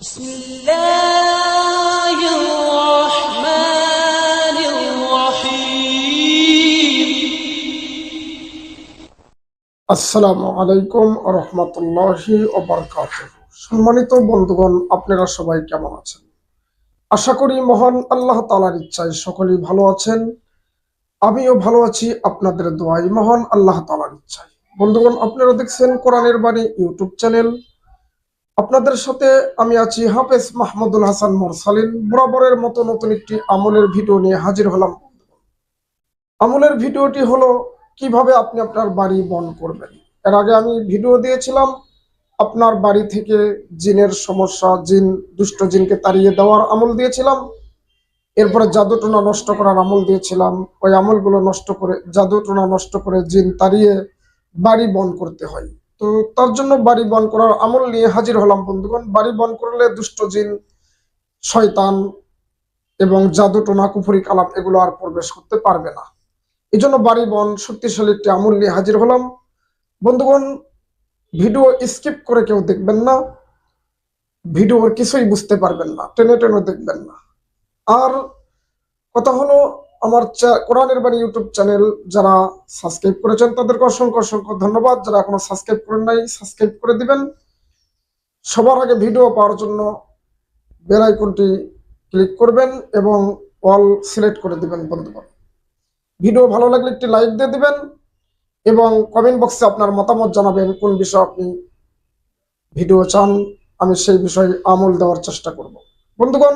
بسم الله الرحمن الرحيم আসসালামু আলাইকুম রহমতুল্লাহি ওবরকাত সম্মানিত বন্ধুগণ আপনারা সবাই কেমন আছেন আশা করি মহান আল্লাহ তালার ইচ্ছায় সকলেই ভালো আছেন আমিও ভালো আছি আপনাদের দোয়াই মহান আল্লাহ তালার ইচ্ছায় বন্ধুগণ আপনারা দেখছেন কোরআনের বাণী ইউটিউব চ্যানেল আপনাদের সাথে আমি আছি হাফেজ মাহমুদুল হাসান মোরসালিন, বরাবরের মতো নতুন একটি আমলের ভিডিও নিয়ে হাজির হলাম। আমলের ভিডিওটি হলো, কীভাবে আপনি আপনার বাড়ি বন করবেন। এর আগে আমি ভিডিও দিয়েছিলাম, আপনার বাড়ি থেকে জিনের সমস্যা, জিন, দুষ্ট জিনকে তাড়িয়ে দেওয়ার আমল দিয়েছিলাম। এরপরে জাদুটোনা নষ্ট করার আমল দিয়েছিলাম। ওই আমলগুলো নষ্ট করে, জাদুটোনা নষ্ট করে জিন তাড়িয়ে বাড়ি বন করতে হয়। তো তার জন্য বাড়ি বন করার আমল নিয়ে হাজির হলাম, বন্ধুগণ। বাড়ি বন করলে দুষ্ট জিন, শয়তান এবং জাদুটোনা কুফুরি, কালাম এগুলো আর প্রবেশ করতে পারবে না। এই জন্য বাড়ি বন শক্তিশালী একটি আমল নিয়ে হাজির হলাম। বন্ধুগণ, ভিডিও স্কিপ করে কেউ দেখবেন না, ভিডিওর কিছুই বুঝতে পারবেন না, টেনে টেনে দেখবেন না। আর কথা হলো আমার কোরআনের বাণী ইউটিউব চ্যানেল যারা সাবস্ক্রাইব করেছেন, তাদেরকে অসংখ্য অসংখ্য ধন্যবাদ। যারা এখনও সাবস্ক্রাইব করেন নাই, সাবস্ক্রাইব করে দিবেন। সবার আগে ভিডিও পাওয়ার জন্য বেল আইকনটি ক্লিক করবেন এবং অল সিলেক্ট করে দিবেন বন্ধুগণ। ভিডিও ভালো লাগলে একটি লাইক দিয়ে দিবেন এবং কমেন্ট বক্সে আপনার মতামত জানাবেন, কোন বিষয়ে আপনি ভিডিও চান। আমি সেই বিষয়ে আমল দেওয়ার চেষ্টা করব। বন্ধুগণ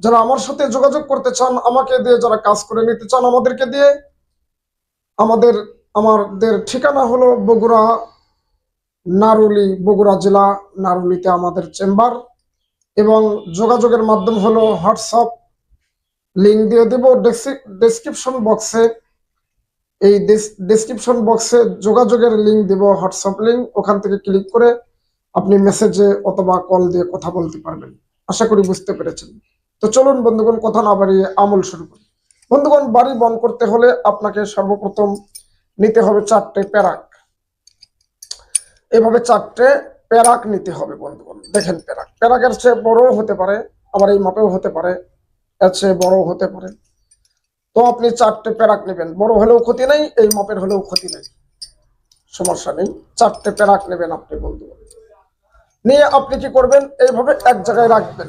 যারা আমার সাথে যোগাযোগ করতে চান, আমাকে দিয়ে যারা কাজ করে নিতে চান, আমাদেরকে দিয়ে। আমাদের আমাদের ঠিকানা হলো বগুড়া, নারুলি, বগুড়া জেলা, নারুলিতে আমাদের চেম্বার। এবং যোগাযোগের মাধ্যম হলো হোয়াটসঅ্যাপ লিঙ্ক দিয়ে দেব ডেসক্রিপশন বক্সে। এই ডেসক্রিপশন বক্সে যোগাযোগের লিঙ্ক দেব, হোয়াটসঅ্যাপ লিঙ্ক ওখান থেকে ক্লিক করে আপনি মেসেজে অথবা কল দিয়ে কথা বলতে পারবেন। আশা করি বুঝতে পেরেছেন। তো চলুন বন্ধুগণ, কথা না বাড়িয়ে আমল শুরু করি। বন্ধুগণ, বাড়ি বন্ধ করতে হলে আপনাকে সর্বপ্রথম নিতে হবে চারটে প্যারাক। এভাবে চারটে প্যারাক নিতে হবে বন্ধুগণ, দেখেন প্যারাক। প্যারাকের চেয়ে বড় হতে পারে, আবার এই মাপেও হতে পারে, এর চেয়ে বড় হতে পারে। তো আপনি চারটে প্যারাক নেবেন। বড় হলেও ক্ষতি নেই, এই মাপের হলেও ক্ষতি নেই। সমস্যা নেই, চারটে প্যারাক নেবেন আপনি বন্ধুগণ। নিয়ে আপনি কি করবেন? এইভাবে এক জায়গায় রাখবেন।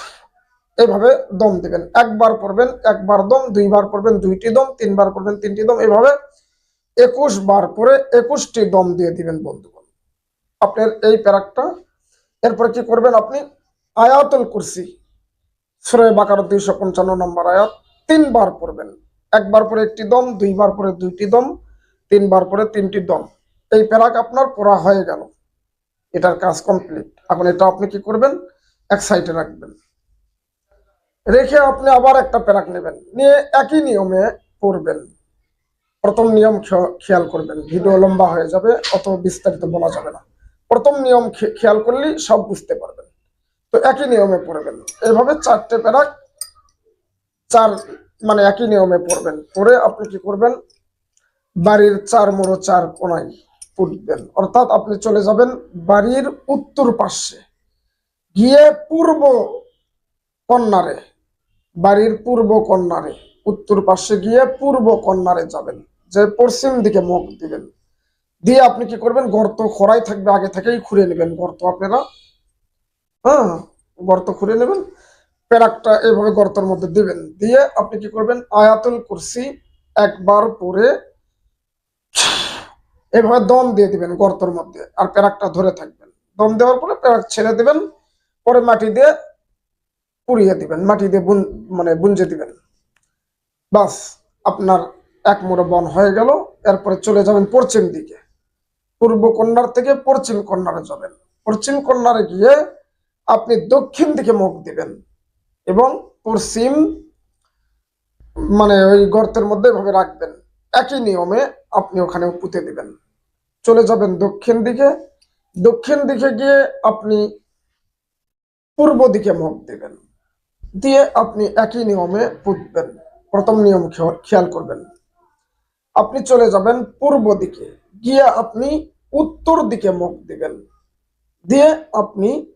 এভাবে দম দিবেন। একবার পড়বেন, একবার দম, দুইবার পড়বেন, দুইটি দম, তিনবার পড়বেন, তিনটি দম এভাবে একুশ বার পরে একুশটি দম দিয়ে দিবেন বন্ধুগণ। আপনার এই প্যারাকটা এরপরে কি করবেন আপনি? আয়াতুল কুরসি, সুরে বাকার দুইশো পঞ্চান্ন নম্বর আয়াত, তিনবার পড়বেন। একবার পরে একটি দম, দুইবার পরে দুইটি দম, তিনবার পরে তিনটি দম। এই প্যারাক আপনার পড়া হয়ে গেল। এটার কাজ কমপ্লিট। এখন এটা আপনি কি করবেন? এক সাইডে রাখবেন। রেখে আপনি আবার একটা প্যারাক নেবেন। নিয়ে একই নিয়মে পড়বেন প্রথম নিয়ম খেয়াল করবেন। ভিডিও লম্বা হয়ে যাবে, অত বিস্তারিত বলা যাবে না। প্রথম নিয়ম খেয়াল করলেই সব বুঝতে পারবেন। তো একই নিয়মে পড়বেন। এইভাবে চারটে প্যারাক চার মানে একই নিয়মে পড়বেন। পড়ে আপনি কি করবেন? বাড়ির চার মোড়ো চার কোনায় পুঁতবেন। অর্থাৎ আপনি চলে যাবেন বাড়ির উত্তর পাশে গিয়ে পূর্ব কন্যারে বাড়ির পূর্ব কন্যারে, উত্তর পাশে গিয়ে পূর্ব কন্যারে যাবেন। যে পশ্চিম দিকে মুখ দিবেন। দিয়ে আপনি কি করবেন? গর্ত খোড়াই থাকবে, আগে থেকেই খুঁড়ে নেবেন গর্ত আপনারা। হ্যাঁ গর্ত খুঁড়ে নেবেন। প্যারাকটা এইভাবে গর্তের মধ্যে দিবেন। দিয়ে আপনি কি করবেন? আয়াতুল কুরসি একবার পরে এভাবে দম দিয়ে দিবেন গর্তের মধ্যে। আর প্যারাকটা ধরে থাকবেন। দম দেওয়ার পরে প্যারাক ছেড়ে দিবেন। পরে মাটি দিয়ে পুড়িয়ে দিবেন মাটি দিয়ে বুন মানে বুঞ্জে দিবেন। বাস, আপনার এক মোড়ো বন হয়ে গেল, এরপরে চলে যাবেন পশ্চিম দিকে। পূর্ব কন্যার থেকে পশ্চিম কন্যারে যাবেন। পশ্চিম কন্যারে গিয়ে আপনি দক্ষিণ দিকে মুখ দিবেন এবং পশ্চিম মানে ওই গর্তের মধ্যে এভাবে রাখবেন। একই নিয়মে আপনি ওখানে পুঁতে দিবেন। চলে যাবেন দক্ষিণ দিকে। দক্ষিণ দিকে গিয়ে আপনি পূর্ব দিকে মুখ দিবেন। দিয়ে আপনি একই নিয়মে পুঁতবেন। প্রথম নিয়ম খেয়াল- করবেন। আপনি চলে যাবেন পূর্ব দিকে। গিয়ে আপনি উত্তর দিকে মুখ দিবেন। দিয়ে আপনি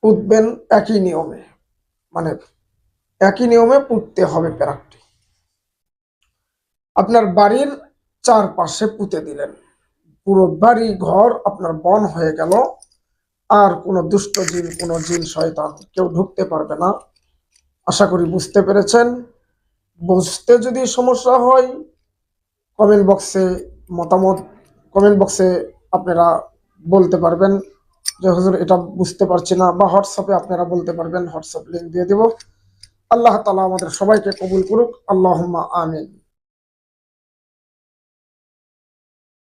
পুঁতবেন একই নিয়মে। মানে একই নিয়মে পুঁততে হবে প্যারাকটি। আপনার বাড়ির চারপাশে পুঁতে দিলেন। পুরো বাড়ি, ঘর আপনার বন হয়ে গেল। আর কোনো দুষ্ট জিন কোনো জিন, শয়তান কেউ ঢুকতে পারবে না। আশা করি বুঝতে পেরেছেন। বুঝতে যদি সমস্যা হয় কমেন্ট বক্সে মতামত কমেন্ট বক্সে আপনারা বলতে পারবেন যে, হুজুর, এটা বুঝতে পারছি না। বা হোয়াটসঅ্যাপে আপনারা বলতে পারবেন হোয়াটসঅ্যাপ লিঙ্ক দিয়ে দেব। আল্লাহ তালা আমাদের সবাইকে কবুল করুক। আল্লাহ আমিন।